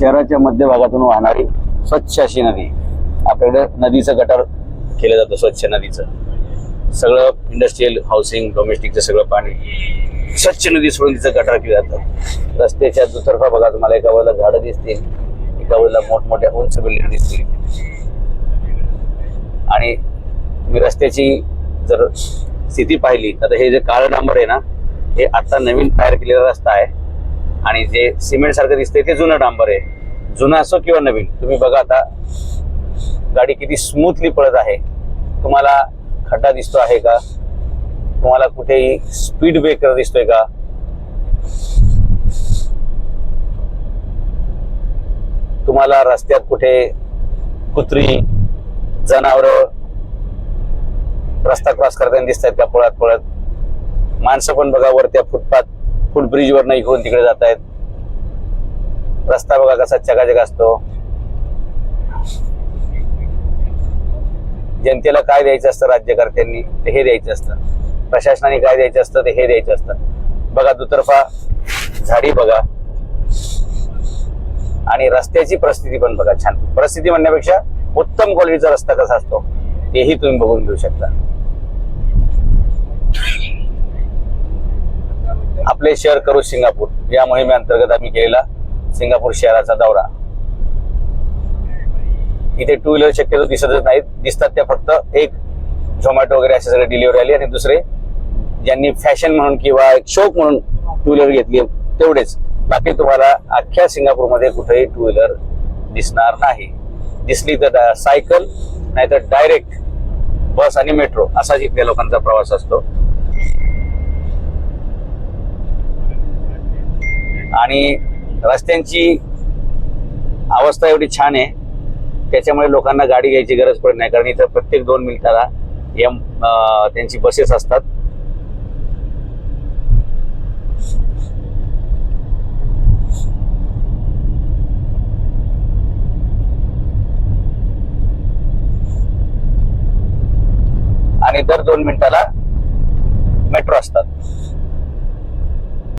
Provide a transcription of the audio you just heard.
शहराच्या मध्यभागातून वाहणारी स्वच्छ अशी नदी. आपल्याकडे नदीचं गटार केलं जातं स्वच्छ नदीचं. सगळं इंडस्ट्रीयल हाऊसिंग डोमेस्टिकचं सगळं पाणी. स्वच्छ नदी सोडून तिचं गटार केलं जातं. रस्त्याच्या दुतर्फा बघा तुम्हाला एका बाजूला झाडं दिसतील एका बाजूला मोठमोठ्या उंच बिल्डिंग दिसतील. आणि तुम्ही रस्त्याची जर स्थिती पाहिली तर हे जे काळं डांबर आहे ना हे आता नवीन तयार केलेला रस्ता आहे. आणि जे सिमेंट सारखं दिसतंय ते जुनं डांबर आहे. जुनं असो किंवा नवीन तुम्ही बघा आता गाडी किती स्मूथली पळत आहे. तुम्हाला खड्डा दिसतो आहे का? तुम्हाला कुठेही स्पीड ब्रेकर दिसतोय का? तुम्हाला रस्त्यात कुठे कुत्री जनावर रस्ता क्रॉस करताना दिसत आहेत का पळत पळत माणसं पण बघा वर त्या फुटपाथ. फुल ब्रिजवरनं वर नाही घेऊन तिकडे जात आहेत रस्ता बघा कसा चकाचक असतो. जनतेला काय द्यायचं असतं? राज्यकर्त्यांनी ते हे द्यायचं असतं. प्रशासनाने काय द्यायचं असतं? ते हे द्यायचं असतं. बघा दुतर्फा झाडी बघा. आणि रस्त्याची परिस्थिती पण बघा छान. परिस्थिती म्हणण्यापेक्षा उत्तम क्वालिटीचा रस्ता कसा असतो तेही तुम्ही बघून घेऊ शकता. आपले शहर करू सिंगापूर. या मोहिमेअंतर्गत आम्ही केलेला सिंगापूर शहराचा दौरा. इथे टू व्हीलर शक्यतो दिसतच नाहीत. दिसतात त्या फक्त एक झोमॅटो वगैरे असे सगळे डिलिव्हरी आली आणि दुसरे ज्यांनी फॅशन म्हणून किंवा एक शौक म्हणून टू व्हीलर घेतली तेवढेच. बाकी तुम्हाला अख्ख्या सिंगापूरमध्ये कुठेही टू व्हीलर दिसणार नाही. दिसली तर सायकल नाहीतर डायरेक्ट बस आणि मेट्रो असाच इथल्या लोकांचा प्रवास असतो. आणि रस्त्यांची अवस्था एवढी छान आहे. त्याच्यामुळे लोकांना गाडी घ्यायची गरज पडत नाही. कारण इथं प्रत्येक दोन मिनिटाला एम त्यांची बसेस असतात. आणि दर दोन मिनिटाला मेट्रो असतात.